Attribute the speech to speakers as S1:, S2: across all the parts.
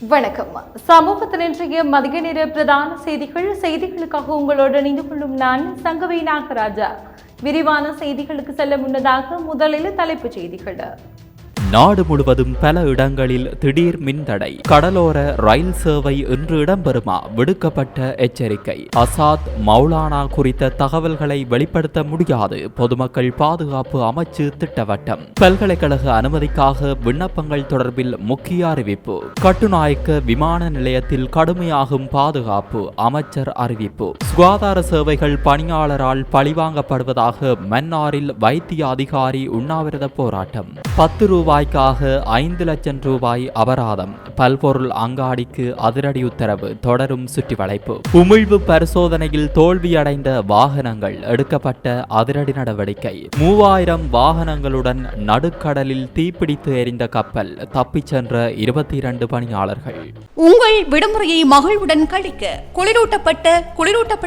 S1: வணக்கம். சமூகத்தின் இன்றைய மதிய நேர பிரதான செய்திகள் செய்திகளுக்காக உங்களோடு இணைந்து கொள்ளும் நான் சங்கவை நாகராஜா. விரிவான செய்திகளுக்கு செல்ல முன்னதாக முதலில் தலைப்புச் செய்திகள்.
S2: நாடு முழுவதும் பல இடங்களில் திடீர் மின்தடை. கடலோர ரயில் சேவை இன்று இடம்பெறுமா? விடுக்கப்பட்ட எச்சரிக்கை. அசாத் மௌலானா குறித்த தகவல்களை வெளிப்படுத்த முடியாது. பொதுமக்கள் பாதுகாப்பு அமைச்சு திட்டவட்டம். பல்கலைக்கழக அனுமதிக்காக விண்ணப்பங்கள் தொடர்பில் முக்கிய அறிவிப்பு. கட்டுநாயக்க விமான நிலையத்தில் கடுமையாகும் பாதுகாப்பு அமைச்சர் அறிவிப்பு. சுகாதார சேவைகள் பணியாளரால் பழிவாங்கப்படுவதாக மன்னாரில் வைத்திய அதிகாரி உண்ணாவிரத போராட்டம். பத்து ரூபாய்க்காக ஐந்து லட்சம் ரூபாய் அபராதம். பல்பொருள் அங்காடிக்கு அதிரடி உத்தரவு தொடரும் சுற்றி வளைப்பு உமிழ்வு பரிசோதனையில் தோல்வியடைந்த வாகனங்கள் எடுக்கப்பட்ட அதிரடி நடவடிக்கை. மூவாயிரம் வாகனங்களுடன் நடுக்கடலில் தீப்பிடித்து எரிந்த கப்பல் தப்பிச் சென்ற இருபத்தி இரண்டு பணியாளர்கள்.
S3: உங்கள் விடுமுறையை மகிழ்வுடன் கழிக்க குளிரூட்டப்பட்ட குளிரூட்டப்பட்ட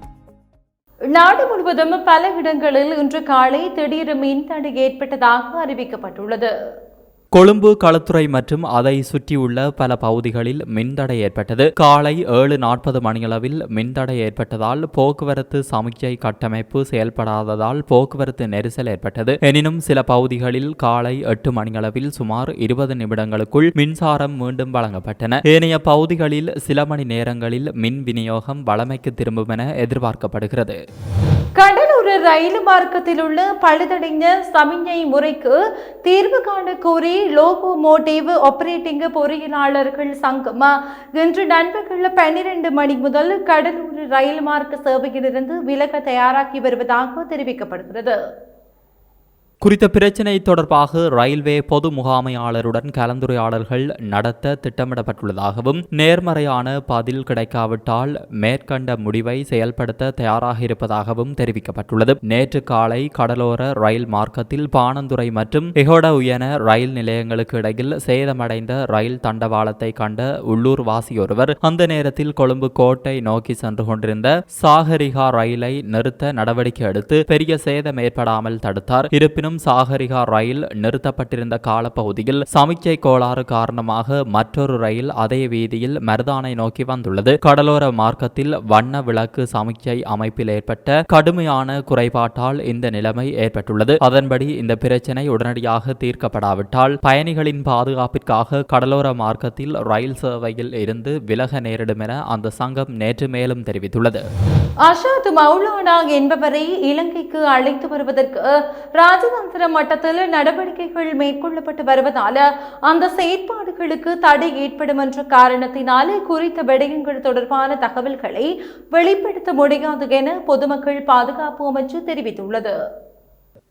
S1: நாடு முழுவதும் பல இடங்களில் இன்று காலை திடீர் மின்தடை ஏற்பட்டதாக அறிவிக்கப்பட்டுள்ளது.
S2: கொழும்பு களத்துறை மற்றும் அதை சுற்றியுள்ள பல பகுதிகளில் மின்தடை ஏற்பட்டது. காலை ஏழு நாற்பது மணியளவில் மின்தடை ஏற்பட்டதால் போக்குவரத்து சமிக்ஞை கட்டமைப்பு செயல்படாததால் போக்குவரத்து நெரிசல் ஏற்பட்டது. எனினும் சில பகுதிகளில் காலை எட்டு மணியளவில் சுமார் இருபது நிமிடங்களுக்குள் மின்சாரம் மீண்டும் வழங்கப்பட்டன. ஏனைய பகுதிகளில் சில மணி நேரங்களில் மின் விநியோகம் வளமைக்கு திரும்பும் என எதிர்பார்க்கப்படுகிறது.
S1: கடலூர் ரயில் மார்க்கத்தில் உள்ள பழுதடைந்த சமிஞ்சை முறைக்கு தீர்வு காண கோரி லோகோ மோட்டிவ் ஆபரேட்டிங் பொறியியலாளர்கள் சங்கம்? இன்று நண்பர்கள் பன்னிரண்டு மணி முதல் கடலூர் ரயில் மார்க்க சேவையிலிருந்து விலக தயாராகி வருவதாக தெரிவிக்கப்படுகிறது.
S2: குறித்த பிரச்சினை தொடர்பாக ரயில்வே பொது முகாமையாளருடன் கலந்துரையாடல்கள் நடத்த திட்டமிடப்பட்டுள்ளதாகவும் நேர்மறையான பதில் கிடைக்காவிட்டால் மேற்கண்ட முடிவை செயல்படுத்த தயாராக இருப்பதாகவும் தெரிவிக்கப்பட்டுள்ளது. நேற்று காலை கடலோர ரயில் மார்க்கத்தில் பாணந்துறை மற்றும் எகோட உயன ரயில் நிலையங்களுக்கு இடையில் சேதமடைந்த ரயில் தண்டவாளத்தை கண்ட உள்ளூர் வாசியொருவர் அந்த நேரத்தில் கொழும்பு கோட்டை நோக்கி சென்று கொண்டிருந்த சாகரிகா ரயிலை நிறுத்த நடவடிக்கை எடுத்து பெரிய சேதம் ஏற்படாமல் தடுத்தார். இருப்பினும் இருப்பினும் சாகரிகா ரயில் நிறுத்தப்பட்டிருந்த காலப்பகுதியில் சமிக்கை கோளாறு காரணமாக மற்றொரு ரயில் அதே வீதியில் மருதானை நோக்கி வந்துள்ளது. கடலோர மார்க்கத்தில் வண்ண விளக்கு சமிக்கை அமைப்பில் ஏற்பட்ட கடுமையான குறைபாட்டால் இந்த நிலைமை ஏற்பட்டுள்ளது. அதன்படி இந்த பிரச்சினை உடனடியாக தீர்க்கப்படாவிட்டால் பயணிகளின் பாதுகாப்பிற்காக கடலோர மார்க்கத்தில் ரயில் சேவையில் இருந்து விலக நேரிடும் என அந்த சங்கம் நேற்று மேலும் தெரிவித்துள்ளது.
S1: அஷாத் மௌலானா என்பவரை இலங்கைக்கு அழைத்து வருவதற்கு ராஜதந்திர மட்டத்தில் நடவடிக்கைகள் மேற்கொள்ளப்பட்டு வருவதால் அந்த செயற்பாடுகளுக்கு தடை ஏற்படும் என்ற காரணத்தினால் குறித்த விடயங்கள் தொடர்பான தகவல்களை வெளிப்படுத்த முடியாது என பொதுமக்கள் பாதுகாப்பு அமைச்சு தெரிவித்துள்ளது.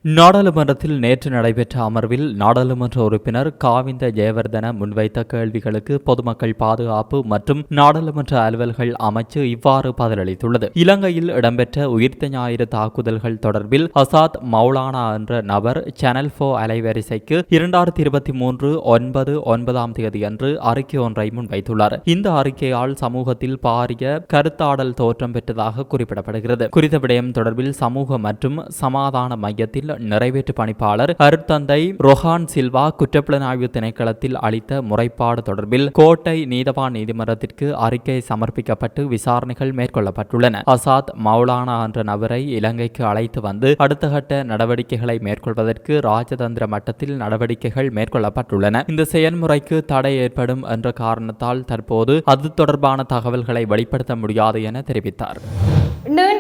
S2: நாடாளுமன்றத்தில் நேற்று நடைபெற்ற அமர்வில் நாடாளுமன்ற உறுப்பினர் காவிந்த ஜெயவர்தன முன்வைத்த கேள்விகளுக்கு பொதுமக்கள் பாதுகாப்பு மற்றும் நாடாளுமன்ற அலுவல்கள் அமைச்சு இவ்வாறு பதிலளித்துள்ளது. இலங்கையில் இடம்பெற்ற உயிர்த்த ஞாயிறு தாக்குதல்கள் தொடர்பில் அசாத் மௌலானா என்ற நபர் சேனல் போ அலைவரிசைக்கு இரண்டாயிரத்தி இருபத்தி மூன்று ஒன்பது ஒன்பதாம் தேதி அன்று அறிக்கை ஒன்றை முன்வைத்துள்ளார். இந்த அறிக்கையால் சமூகத்தில் பாரிய கருத்தாடல் தோற்றம் பெற்றதாக குறிப்பிடப்படுகிறது. குறித்த விடயம் தொடர்பில் சமூக மற்றும் சமாதான மையத்தில் நிறைவேற்று பணிப்பாளர் அருட்தந்தை ரொஹான் சில்வா குற்றப்புலனாய்வு திணைக்களத்தில் அளித்த முறைப்பாடு தொடர்பில் கோட்டை நீதவான் நீதிமன்றத்திற்கு அறிக்கை சமர்ப்பிக்கப்பட்டு விசாரணைகள் மேற்கொள்ளப்பட்டுள்ளன. அசாத் மௌலானா என்ற நபரை இலங்கைக்கு அழைத்து வந்து அடுத்த கட்ட நடவடிக்கைகளை மேற்கொள்வதற்கு ராஜதந்திர மட்டத்தில் நடவடிக்கைகள் மேற்கொள்ளப்பட்டுள்ளன. இந்த செயல்முறைக்கு தடை ஏற்படும் என்ற காரணத்தால் தற்போது அது தொடர்பான தகவல்களை வெளிப்படுத்த முடியாது என தெரிவித்தார்.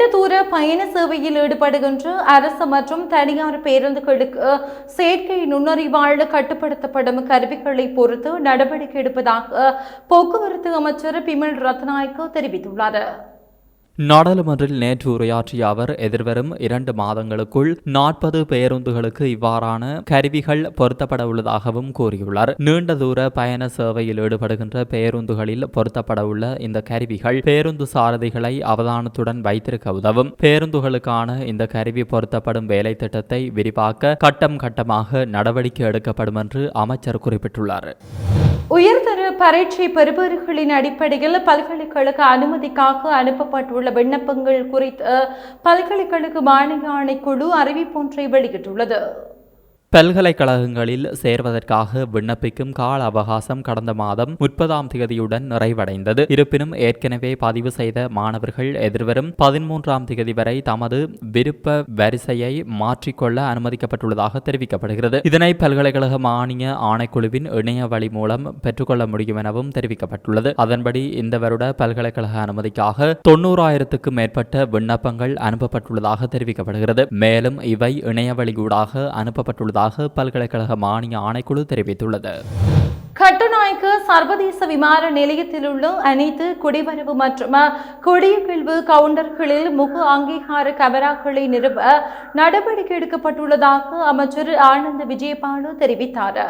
S1: நீண்ட தூர பயண சேவையில் ஈடுபடுகின்ற அரசு மற்றும் தனியார் பேருந்துகளுக்கு செயற்கை நுண்ணறிவால் கட்டுப்படுத்தப்படும் கருவிகளை பொறுத்து நடவடிக்கை எடுப்பதாக போக்குவரத்து அமைச்சர் பிமல் ரத்நாயக்க தெரிவித்துள்ளார்.
S2: நாடாளுமன்றில் நேற்று உரையாற்றிய அவர் எதிர்வரும் இரண்டு மாதங்களுக்குள் நாற்பது பேருந்துகளுக்கு இவ்வாறான கருவிகள் பொருத்தப்பட உள்ளதாகவும் கூறியுள்ளார். நீண்ட தூர பயண சேவையில் ஈடுபடுகின்ற பேருந்துகளில் பொருத்தப்பட உள்ள இந்த கருவிகள் பேருந்து சாரதிகளை அவதானத்துடன் வைத்திருக்க உதவும். பேருந்துகளுக்கான இந்த கருவி பொருத்தப்படும் வேலை திட்டத்தை விரிவாக்க கட்டம் கட்டமாக நடவடிக்கை எடுக்கப்படும் என்று அமைச்சர் குறிப்பிட்டுள்ளார்.
S1: உயர்தர பரீட்சை பெறுபவர்களின் அடிப்படையில் பல்கலைக்கழக அனுமதிக்காக அனுப்பப்பட்டுள்ள விண்ணப்பங்கள் குறித்து பல்கலைக்கழக மானிய ஆணைக்குழு அறிவிப்பொன்றை வெளியிட்டுள்ளது.
S2: பல்கலைக்கழகங்களில் சேர்வதற்காக விண்ணப்பிக்கும் கால அவகாசம் கடந்த மாதம் முப்பதாம் தேதியுடன் நிறைவடைந்தது. இருப்பினும் ஏற்கனவே பதிவு செய்த மாணவர்கள் எதிர்வரும் பதிமூன்றாம் தேதி வரை தமது விருப்ப வரிசையை மாற்றிக்கொள்ள அனுமதிக்கப்பட்டுள்ளதாக தெரிவிக்கப்படுகிறது. இதனை பல்கலைக்கழக மானிய ஆணைக்குழுவின் இணைய வழி மூலம் பெற்றுக்கொள்ள முடியும் எனவும் தெரிவிக்கப்பட்டுள்ளது. அதன்படி இந்த வருட பல்கலைக்கழக அனுமதிக்காக தொண்ணூறாயிரத்துக்கும் மேற்பட்ட விண்ணப்பங்கள் அனுப்பப்பட்டுள்ளதாக தெரிவிக்கப்படுகிறது. மேலும் இவை இணைய வழியூடாக அனுப்பப்பட்டுள்ளதாக பல்கலைக்கழக மானிய ஆணைக்குழு தெரிவித்துள்ளது.
S1: கட்டுநாயக்க சர்வதேச விமான நிலையத்தில் உள்ள அனைத்து குடிவரவு மற்றும் குடியகழ்வு கவுண்டர்களில் முக அங்கீகார கமராக்களை நிறுவ நடவடிக்கை எடுக்கப்பட்டுள்ளதாக அமைச்சர் ஆனந்த விஜயபாலு தெரிவித்தார்.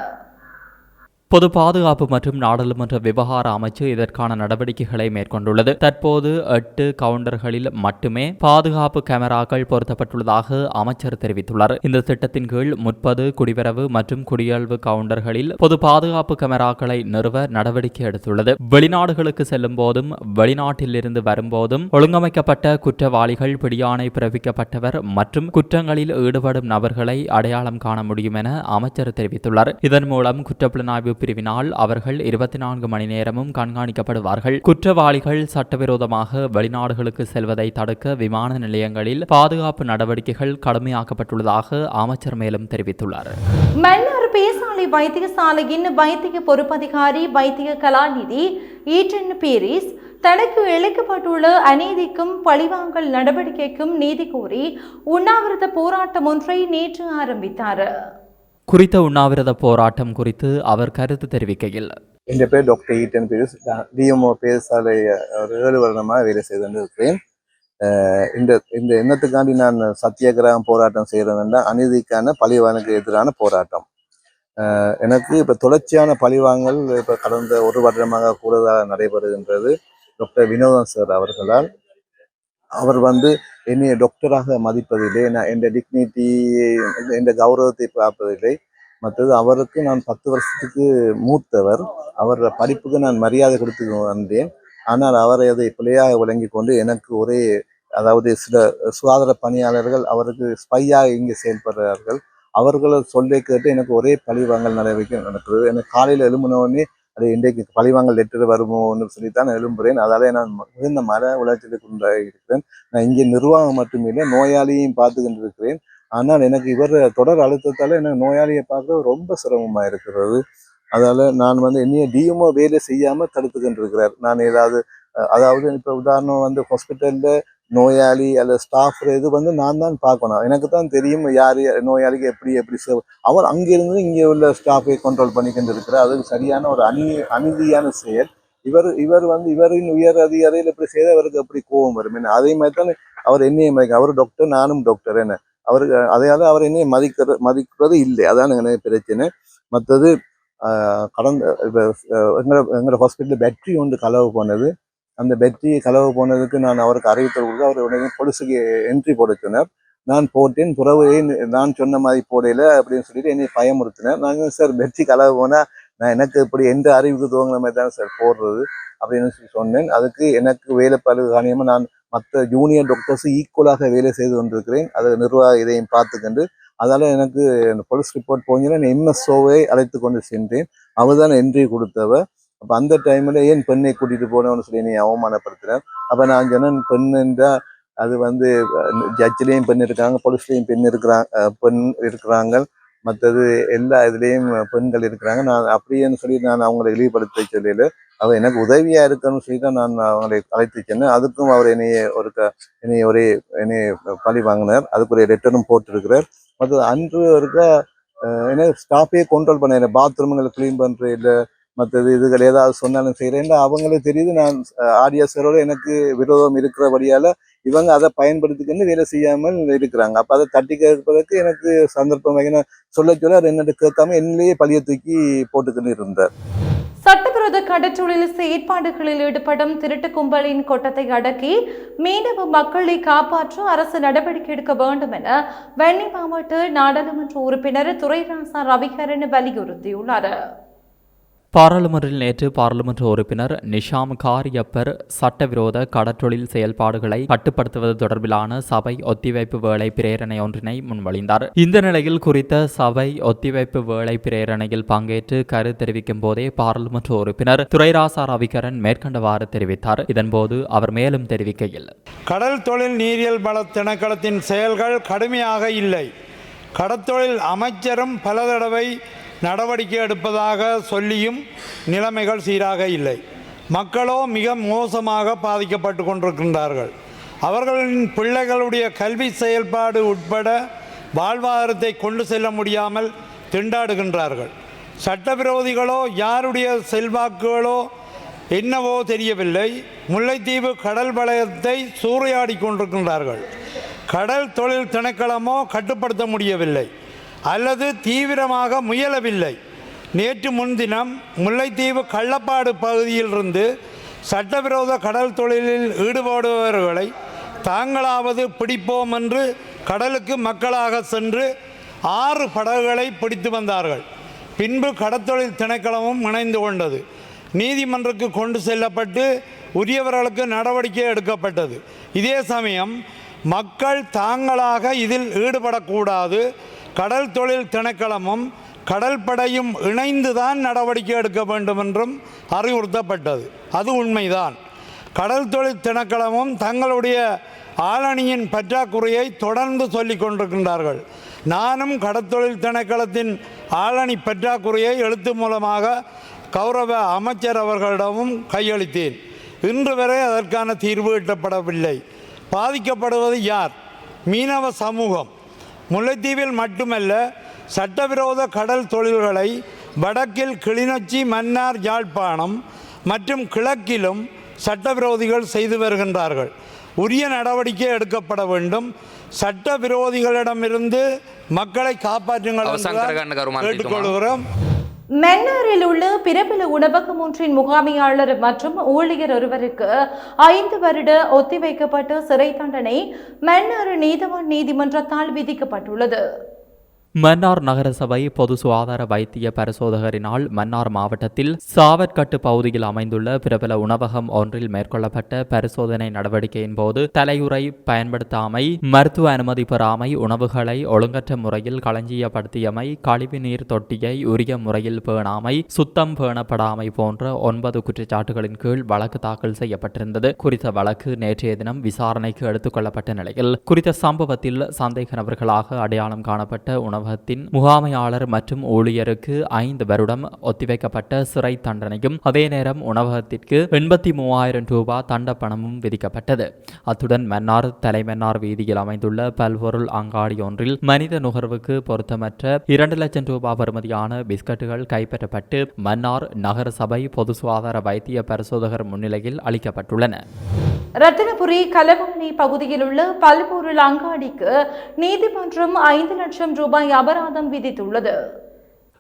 S2: பொது பாதுகாப்பு மற்றும் நாடாளுமன்ற விவகார அமைச்சு இதற்கான நடவடிக்கைகளை மேற்கொண்டுள்ளது. தற்போது எட்டு கவுண்டர்களில் மட்டுமே பாதுகாப்பு கேமராக்கள் பொருத்தப்பட்டுள்ளதாக அமைச்சர் தெரிவித்துள்ளார். இந்த திட்டத்தின் கீழ் முப்பது குடிவரவு மற்றும் குடியல்வு கவுண்டர்களில் பொது பாதுகாப்பு கேமராக்களை நிறுவ நடவடிக்கை எடுத்துள்ளது. வெளிநாடுகளுக்கு செல்லும் போதும் வெளிநாட்டிலிருந்து வரும்போதும் ஒழுங்கமைக்கப்பட்ட குற்றவாளிகள் பிடியாணை பிறப்பிக்கப்பட்டவர் மற்றும் குற்றங்களில் ஈடுபடும் நபர்களை அடையாளம் காண முடியும் என அமைச்சர் தெரிவித்துள்ளார். இதன் மூலம் குற்றப்புலனாய்வு பிரிவினால் அவர்கள் இருபத்தி நான்கு மணி நேரமும் கண்காணிக்கப்படுவார்கள். குற்றவாளிகள் சட்டவிரோதமாக வெளிநாடுகளுக்கு செல்வதை தடுக்க விமான நிலையங்களில் பாதுகாப்பு நடவடிக்கைகள் கடுமையாக்கப்பட்டுள்ளதாக அமைச்சர் மேலும் தெரிவித்துள்ளார்.
S1: மன்னார் பேசாலை வைத்தியசாலையின் வைத்திய பொறுப்பதிகாரி வைத்திய கலாநிதி ஈட்டன் பீரிஸ் தனக்கு இழைக்கப்பட்டுள்ள அநீதிக்கும் பழிவாங்கல் நடவடிக்கைக்கும் நீதி கோரி உண்ணாவிரத போராட்டம் ஒன்றை நேற்று ஆரம்பித்தார்.
S2: குறித்த உண்ணாவிரத போராட்டம் குறித்து அவர் கருத்து தெரிவிக்கையில்.
S4: என் பேர் டாக்டர் ஈட்டன் பீரிஸ் டிஎம்ஓ பேசாலை ஒரு ஏழு வருடமாக வேலை செய்து கொண்டு இருக்கிறேன் இந்த இந்த எண்ணத்துக்காண்டி நான் சத்தியாகிரகம் போராட்டம் செய்கிறேன்னா அநீதிக்கான பழிவானுக்கு எதிரான போராட்டம். எனக்கு இப்போ தொடர்ச்சியான பழிவாங்கல் இப்போ கடந்த ஒரு வருடமாக கூடுதலாக நடைபெறுகின்றது. டாக்டர் வினோதன் சார் அவர்களால். அவர் வந்து என்னை டாக்டராக மதிப்பதில்லை நான் என் டிக்னிட்டி என் கௌரவத்தை பார்ப்பதில்லை மற்றது அவருக்கு நான் பத்து வருஷத்துக்கு மூத்தவர். அவர் படிப்புக்கு நான் மரியாதை கொடுத்து வந்தேன். ஆனால் அவரை அதை பிள்ளையாக விளங்கி கொண்டு எனக்கு ஒரே அதாவது சில சுகாதார பணியாளர்கள் அவருக்கு ஸ்பையாக இங்கே செயல்படுறார்கள். அவர்களை சொல்லை கேட்டு எனக்கு ஒரே பழிவாங்கல் நடவடிக்கை நடக்குது எனக்கு காலையில் எழும்பினோடனே அது இன்றைக்கு பழிவாங்கல் லெட்டர் வருமோன்னு சொல்லித்தான் நான் எழும்புறேன். அதாலே நான் மிகுந்த மன உளைச்சலுக்கு உண்டாகி இருக்கிறேன். நான் இங்கே நிர்வாகம் மட்டுமில்லை நோயாளியையும் பார்த்துக்கிட்டு இருக்கிறேன் ஆனால் எனக்கு இவர் தொடர் அழுத்தத்தால எனக்கு நோயாளியை பார்க்க ரொம்ப சிரமமா இருக்கிறது. அதால நான் வந்து என்னைய டிஎம்ஓ வேலை செய்யாம தடுத்துக்கிட்டு இருக்கிறார் நான் ஏதாவது அதாவது இப்போ உதாரணம் வந்து ஹாஸ்பிட்டல்ல நோயாளி அல்லது ஸ்டாஃப் இது வந்து நான் தான் பார்க்கணும். எனக்கு தான் தெரியும் யார் நோயாளிக்கு எப்படி எப்படி சேவ் அவர் அங்கிருந்து இங்கே உள்ள ஸ்டாஃபை கண்ட்ரோல் பண்ணிக்கிட்டு இருக்கிறார் அது சரியான ஒரு அநீ அநீதியான செயல். இவர் இவர் வந்து இவரின் உயர் அதிகாரியில் இப்படி செய்த அவருக்கு எப்படி கோபம் வரும்? என்ன? அதே மாதிரி தான் அவர் என்னையை மதிக்க அவர் டாக்டர் நானும் டாக்டர் என்ன? அவருக்கு அதையாவது அவர் என்னையும் மதிக்கிற மதிக்கிறது இல்லை. அதான் எனக்கு பிரச்சனை. மற்றது கடந்த இப்போ எங்களோட எங்களோட ஹாஸ்பிட்டலில் பேட்டரி ஒன்று கலவு போனது அந்த பேட்டரி களவு போனதுக்கு நான் அவருக்கு அறிவித்தல் கொடுத்து அவர் உடனே போலீஸுக்கு என்ட்ரி போட சொன்னார். நான் போட்டேன் பிறகு நான் சொன்ன மாதிரி போடையில அப்படின்னு சொல்லிட்டு என்னை பயமுறுத்தினார். நாங்கள் சார் பேட்டரி களவு போனால் நான் எனக்கு இப்படி எந்த அறிவுக்கு துவங்கின மாதிரி தான் சார் போடுறது? அப்படின்னு சொல்லி சொன்னேன். அதுக்கு எனக்கு வேலை பழு காணியமாக நான் மற்ற ஜூனியர் டாக்டர்ஸ் ஈக்குவலாக வேலை செய்து கொண்டிருக்கிறேன். அது நிர்வாக இதையும் பார்த்துக்கண்டு அதால் எனக்கு அந்த போலீஸ் ரிப்போர்ட் போனீங்கன்னா எம்எஸ்ஓவை அழைத்து கொண்டு சென்றேன். அவர் தான் என்ட்ரி கொடுத்தவர். அப்போ அந்த டைமில் ஏன் பெண்ணை கூட்டிகிட்டு போனவன்னு சொல்லி நீ அவமானப்படுத்துகிறேன் அப்போ நான் சொன்னேன் பெண்ணுன்றா அது வந்து ஜட்ஜிலையும் பெண் இருக்காங்க போலீஸ்லேயும் பெண் இருக்கிறாங்க பெண் இருக்கிறாங்க. மற்றது எல்லா இதுலேயும் பெண்கள் இருக்கிறாங்க. நான் அப்படியேன்னு சொல்லி நான் அவங்களை இழிவுபடுத்த சொல்லல. அவர் எனக்கு உதவியாக இருக்கணும்னு சொல்லி தான் நான் அவங்களை அழைத்து சென்னேன் அதுக்கும் அவர் என்னைய ஒரு க என்னைய ஒரே என்னைய பழி வாங்கினார். அதுக்கு ஒரு லெட்டரும் போட்டிருக்கிறார். மற்றது அன்று இருக்க என்ன ஸ்டாஃபே கண்ட்ரோல் பண்ண பாத்ரூம்களை க்ளீன் பண்ணுற இல்லை மற்றது இதுகள் ஏதாவது சொன்னாலும் செய்கிறேன் அவங்களுக்கு தெரியுது. நான் ஆடியன்ஸரோட எனக்கு விரோதம் இருக்கிறபடியால் இவங்க அதை பயன்படுத்திக்கின்னு வேலை செய்யாமல் இருக்கிறாங்க. அப்போ அதை தட்டி கேட்பதற்கு எனக்கு சந்தர்ப்பம் ஏன்னா சொல்ல சொல்ல அவர் என்னட்டு கேட்காம என்னையே பழிய தூக்கி போட்டுக்கின்னு இருந்தார்.
S1: சட்டவிரோத கடற்றொழில் செயற்பாடுகளில் ஈடுபடும் திருட்டு கும்பலின் கொட்டத்தை அடக்கி மீனவ மக்களை காப்பாற்ற அரசு நடவடிக்கை எடுக்க வேண்டும் என வன்னி மாவட்ட நாடாளுமன்ற உறுப்பினர் துரைராசா ரவிகரன் வலியுறுத்தியுள்ளார்.
S2: பாராளுமன்றில் நேற்று பாராளுமன்ற உறுப்பினர் நிஷாம் காரியப்பர் சட்டவிரோத கடற்றொழில் செயல்பாடுகளை கட்டுப்படுத்துவது தொடர்பிலான சபை ஒத்திவைப்பு வேலை பிரேரணை ஒன்றினை முன்மொழிந்தார் இந்த நிலையில் குறித்த சபை ஒத்திவைப்பு வேலை பிரேரணையில் பங்கேற்று கரு தெரிவிக்கும் போதே பாராளுமன்ற உறுப்பினர் துரைராசா ரவிகரன் மேற்கண்டவாறு தெரிவித்தார். இதன்போது அவர் மேலும் தெரிவிக்கையில்
S5: கடல் தொழில் நீரியல் பல திணைக்களத்தின் செயல்கள் கடுமையாக இல்லை. கடற்தொழில் அமைச்சரும் பல தடவை நடவடிக்கை எடுப்பதாக சொல்லியும் நிலைமைகள் சீராக இல்லை. மக்களோ மிக மோசமாக பாதிக்கப்பட்டு கொண்டிருக்கின்றார்கள். அவர்களின் பிள்ளைகளுடைய கல்வி செயல்பாடு உட்பட வாழ்வாதாரத்தை கொண்டு செல்ல முடியாமல் திண்டாடுகின்றார்கள். சட்டவிரோதிகளோ யாருடைய செல்வாக்குகளோ என்னவோ தெரியவில்லை. முல்லைத்தீவு கடல் வளையத்தை சூறையாடி கொண்டிருக்கின்றார்கள். கடல் தொழில் திணைக்களமோ கட்டுப்படுத்த முடியவில்லை. அல்லது தீவிரமாக முயலவில்லை. நேற்று முன்தினம் முல்லைத்தீவு கள்ளப்பாடு பகுதியிலிருந்து சட்டவிரோத கடல் தொழிலில் ஈடுபடுபவர்களை தாங்களாவது பிடிப்போம் என்று கடலுக்கு மக்களாக சென்று ஆறு படகுகளை பிடித்து வந்தார்கள். பின்பு கடற்தொழில் திணைக்களமும் இணைந்து கொண்டது. நீதிமன்றக்கு கொண்டு செல்லப்பட்டு உரியவர்களுக்கு நடவடிக்கை எடுக்கப்பட்டது. இதே சமயம் மக்கள் தாங்களாக இதில் ஈடுபடக்கூடாது. கடல் தொழில் திணைக்களமும் கடற்படையும் இணைந்துதான் நடவடிக்கை எடுக்க வேண்டும் என்றும் அறிவுறுத்தப்பட்டது. அது உண்மைதான். கடல் தொழில் திணைக்களமும் தங்களுடைய ஆளணியின் பற்றாக்குறையை தொடர்ந்து சொல்லிக் கொண்டிருக்கின்றார்கள். நானும் கடற்தொழில் திணைக்களத்தின் ஆளணி பற்றாக்குறையை எழுத்து மூலமாக கௌரவ அமைச்சர் அவர்களிடமும் கையளித்தேன். இன்று வரை அதற்கான தீர்வு எட்டப்படவில்லை. பாதிக்கப்படுவது யார்? மீனவ சமூகம். முல்லைத்தீவில் மட்டுமல்ல சட்டவிரோத கடல் தொழில்களை வடக்கில் கிளிநொச்சி மன்னார் யாழ்ப்பாணம் மற்றும் கிழக்கிலும் சட்டவிரோதிகள் செய்து வருகின்றார்கள். உரிய நடவடிக்கை எடுக்கப்பட வேண்டும். சட்ட விரோதிகளிடமிருந்து மக்களை காப்பாற்றுங்கள் கேட்டுக்கொள்கிறோம்.
S1: மன்னாரில் உள்ள பிரபல உணவகம் ஒன்றின் முகாமையாளர் மற்றும் ஊழியர் ஒருவருக்கு ஐந்து வருட ஒத்திவைக்கப்பட்ட சிறை தண்டனை மன்னார் நீதவான் நீதிமன்றத்தால் விதிக்கப்பட்டுள்ளது.
S2: மன்னார் நகரசபை பொது சுகாதார வைத்திய பரிசோதகரினால் மன்னார் மாவட்டத்தில் சாவற்கட்டு பகுதியில் அமைந்துள்ள பிரபல உணவகம் ஒன்றில் மேற்கொள்ளப்பட்ட பரிசோதனை நடவடிக்கையின் போது தலையுறை பயன்படுத்தாமை மருத்துவ அனுமதி பெறாமை உணவுகளை ஒழுங்கற்ற முறையில் களஞ்சியப்படுத்தியமை கழிவுநீர் தொட்டியை உரிய முறையில் பேணாமை சுத்தம் பேணப்படாமை போன்ற ஒன்பது குற்றச்சாட்டுகளின் கீழ் வழக்கு தாக்கல் செய்யப்பட்டிருந்தது. குறித்த வழக்கு நேற்றைய தினம் விசாரணைக்கு எடுத்துக் கொள்ளப்பட்ட நிலையில் குறித்த சம்பவத்தில் சந்தேக நபர்களாக அடையாளம் காணப்பட்ட உணவு இராணுவத்தின் முகாமையாளர் மற்றும் ஊழியருக்கு ஐந்து வருடம் ஒத்திவைக்கப்பட்ட சிறை தண்டனையும் அதே நேரம் உணவகத்திற்கு எண்பத்தி மூவாயிரம் ரூபாய் தண்ட பணமும் விதிக்கப்பட்டது. அத்துடன் மன்னார் தலைமன்னார் வீதியில் அமைந்துள்ள பல்பொருள் அங்காடி ஒன்றில் மனித நுகர்வுக்கு பொருத்தமற்ற இரண்டு லட்சம் ரூபாய் பெறுமதியான பிஸ்கட்டுகள் கைப்பற்றப்பட்டு மன்னார் நகர சபை பொது சுகாதார வைத்திய பரிசோதகர் முன்னிலையில் அளிக்கப்பட்டுள்ளன.
S1: ரத்தினபுரி கலவாணி பகுதியில் உள்ள பல்பொருள் அங்காடிக்கு நீதிமன்றம் ஐந்து லட்சம் ரூபாய் அபராதம் விதித்துள்ளது.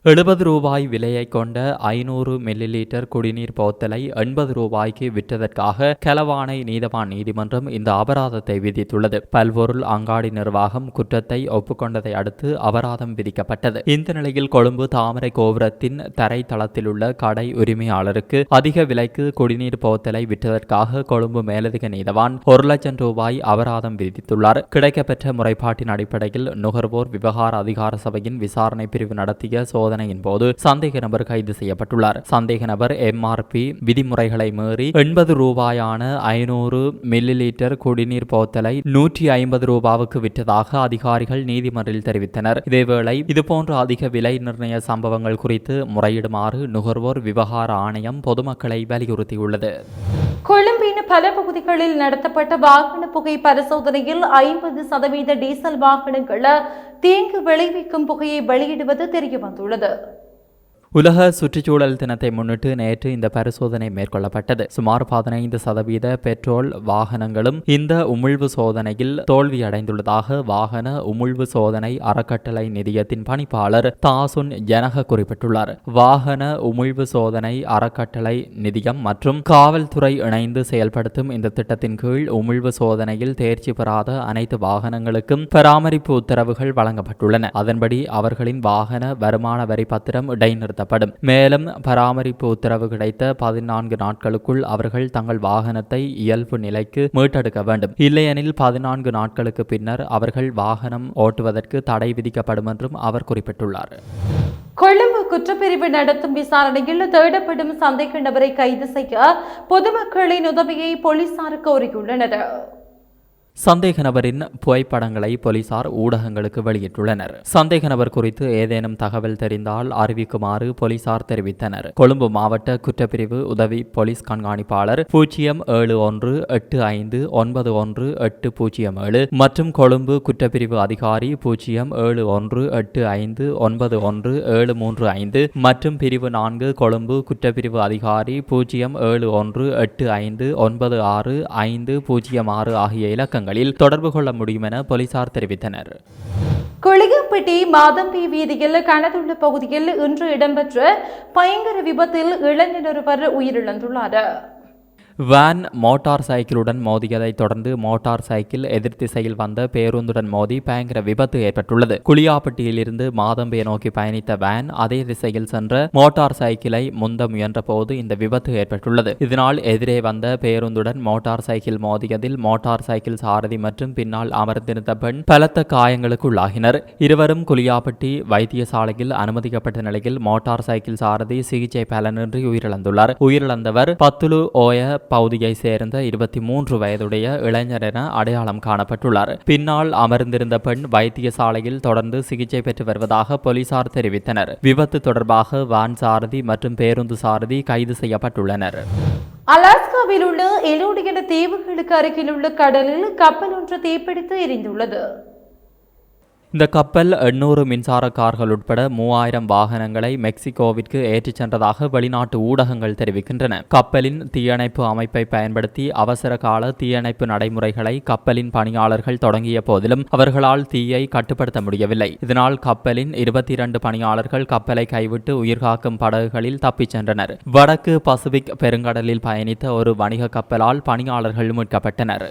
S2: எழுபது ரூபாய் விலையை கொண்ட ஐநூறு மில்லி லிட்டர் குடிநீர் போத்தலை எண்பது ரூபாய்க்கு விற்றதற்காக கலவானை நீதவான் நீதிமன்றம் இந்த அபராதத்தை விதித்துள்ளது. பல்பொருள் அங்காடி நிர்வாகம் குற்றத்தை ஒப்புக்கொண்டதை அடுத்து அபராதம் விதிக்கப்பட்டது. இந்த நிலையில் கொழும்பு தாமரை கோபுரத்தின் தரை உள்ள கடை உரிமையாளருக்கு அதிக விலைக்கு குடிநீர் போத்தலை விற்றதற்காக கொழும்பு மேலதிக நீதவான் ஒரு லட்சம் ரூபாய் அபராதம் விதித்துள்ளார். கிடைக்கப்பெற்ற முறைப்பாட்டின் அடிப்படையில் நுகர்வோர் விவகார அதிகார சபையின் விசாரணை பிரிவு நடத்திய சோதனையின் போது சந்தேக நபர் கைது செய்யப்பட்டுள்ளார். சந்தேக நபர் எம்ஆர்பி விதிமுறைகளை மீறி எண்பது ரூபாயான ஐநூறு மில்லி லிட்டர் குடிநீர் போத்தலை நூற்றி ஐம்பது ரூபாவுக்கு விற்றதாக அதிகாரிகள் நீதிமன்றில் தெரிவித்தனர். இதேவேளை இதுபோன்ற அதிக விலை நிர்ணய சம்பவங்கள் குறித்து முறையிடுமாறு நுகர்வோர் விவகார ஆணையம் பொதுமக்களை வலியுறுத்தியுள்ளது.
S1: கொழும்பின் பல பகுதிகளில் நடத்தப்பட்ட வாகன புகை பரிசோதனையில் ஐம்பது சதவீத டீசல் வாகனங்கள் தீங்கு விளைவிக்கும் புகையை வெளியிடுவது தெரியவந்துள்ளது.
S2: പറയുന്നത് உலக சுற்றுச்சூழல் தினத்தை முன்னிட்டு நேற்று இந்த பரிசோதனை மேற்கொள்ளப்பட்டது. சுமார் பதினைந்து சதவீத பெட்ரோல் வாகனங்களும் இந்த உமிழ்வு சோதனையில் தோல்வியடைந்துள்ளதாக வாகன உமிழ்வு சோதனை அறக்கட்டளை நிதியத்தின் பணிப்பாளர் தாசுன் ஜனக குறிப்பிட்டுள்ளார். வாகன உமிழ்வு சோதனை அறக்கட்டளை நிதியம் மற்றும் காவல்துறை இணைந்து செயல்படுத்தும் இந்த திட்டத்தின் கீழ் உமிழ்வு சோதனையில் தேர்ச்சி பெறாத அனைத்து வாகனங்களுக்கும் பராமரிப்பு உத்தரவுகள் வழங்கப்பட்டுள்ளன. அதன்படி அவர்களின் வாகன வருமான வரி பத்திரம் இடைநிறுத்தப்படும் மேலும் பராமரிப்பு உத்தரவு கிடைத்த பதினான்கு நாட்களுக்குள் அவர்கள் தங்கள் வாகனத்தை இயல்பு நிலைக்கு மீட்டெடுக்க வேண்டும். இல்லையெனில் பதினான்கு நாட்களுக்கு பின்னர் அவர்கள் வாகனம் ஓட்டுவதற்கு தடை விதிக்கப்படும் என்றும் அவர் குறிப்பிட்டுள்ளார்.
S1: கொழும்பு குற்றப்பிரிவு நடத்தும் விசாரணையில் தேடப்படும் சந்தேக நபரை கைது செய்ய பொதுமக்களின் உதவியை போலீசார் கோரியுள்ளனர்.
S2: சந்தேக நபரின் புகைப்படங்களை போலீசார் ஊடகங்களுக்கு வெளியிட்டுள்ளனர். சந்தேக நபர் குறித்து ஏதேனும் தகவல் தெரிந்தால் அறிவிக்குமாறு போலீசார் தெரிவித்தனர். கொழும்பு மாவட்ட குற்றப்பிரிவு உதவி போலீஸ் கண்காணிப்பாளர் பூஜ்ஜியம் ஏழு ஒன்று எட்டு ஐந்து ஒன்பது ஒன்று எட்டு பூஜ்ஜியம் ஏழு மற்றும் கொழும்பு குற்றப்பிரிவு அதிகாரி பூஜ்ஜியம் ஏழு ஒன்று எட்டு ஐந்து ஒன்பது ஒன்று ஏழு மூன்று ஐந்து மற்றும் பிரிவு நான்கு கொழும்பு குற்றப்பிரிவு அதிகாரி பூஜ்ஜியம் ஏழு ஒன்று எட்டு ஐந்து ஒன்பது ஆறு ஐந்து பூஜ்ஜியம் ஆறு ஆகிய இலக்கங்கள் இலக்கங்களில் தொடர்பு கொள்ள முடியும் என போலீசார் தெரிவித்தனர்.
S1: குளிகப்பட்டி மாதம்பி வீதியில் கனதுள்ள பகுதியில் இன்று இடம்பெற்ற பயங்கர விபத்தில் இளைஞர் ஒருவர் உயிரிழந்துள்ளார்.
S2: வேன் மோட்டார் சைக்கிளுடன் மோதியதைத் தொடர்ந்து மோட்டார் சைக்கிள் எதிர் திசையில் வந்த பேருந்துடன் மோதி பயங்கர விபத்து ஏற்பட்டுள்ளது. குளியாப்பட்டியிலிருந்து மாதம்பே நோக்கி பயணித்த வேன் அதே திசையில் சென்ற மோட்டார் சைக்கிளை முந்த முயன்ற போது இந்த விபத்து ஏற்பட்டுள்ளது. இதனால் எதிரே வந்த பேருந்துடன் மோட்டார் சைக்கிள் மோதியதில் மோட்டார் சைக்கிள் சாரதி மற்றும் பின்னால் அமர்ந்திருந்த பெண் பலத்த காயங்களுக்கு உள்ளாகினர். இருவரும் குளியாப்பட்டி வைத்தியசாலையில் அனுமதிக்கப்பட்ட நிலையில் மோட்டார் சைக்கிள் சாரதி சிகிச்சை பலனின்றி உயிரிழந்துள்ளார். உயிரிழந்தவர் பத்துலு ஓய பகுதியை சேர்ந்த இருபத்தி மூன்று வயதுடைய இளைஞர் என அடையாளம் காணப்பட்டுள்ளார். பின்னால் அமர்ந்திருந்த பெண் வைத்தியசாலையில் தொடர்ந்து சிகிச்சை பெற்று வருவதாக போலீசார் தெரிவித்தனர். விபத்து தொடர்பாக வான் சாரதி மற்றும் பேருந்து சாரதி கைது செய்யப்பட்டுள்ளனர்.
S1: அலாஸ்காவில் உள்ள எலோடியன தீவுகளுக்கு அருகில் உள்ள கடலில் கப்பல் ஒன்று தீப்பிடித்து எரிந்துள்ளது.
S2: இந்த கப்பல் எண்ணூறு மின்சார கார்கள் உட்பட மூவாயிரம் வாகனங்களை மெக்சிகோவிற்கு ஏற்றிச் சென்றதாக வெளிநாட்டு ஊடகங்கள் தெரிவிக்கின்றன. கப்பலின் தீயணைப்பு அமைப்பை பயன்படுத்தி அவசர கால தீயணைப்பு நடைமுறைகளை கப்பலின் பணியாளர்கள் தொடங்கிய போதிலும் அவர்களால் தீயை கட்டுப்படுத்த முடியவில்லை. இதனால் கப்பலின் இருபத்தி இரண்டு பணியாளர்கள் கப்பலை கைவிட்டு உயிர்காக்கும் படகுகளில் தப்பிச் சென்றனர். வடக்கு பசிபிக் பெருங்கடலில் பயணித்த ஒரு வணிக கப்பலால் பணியாளர்கள் மீட்கப்பட்டனர்.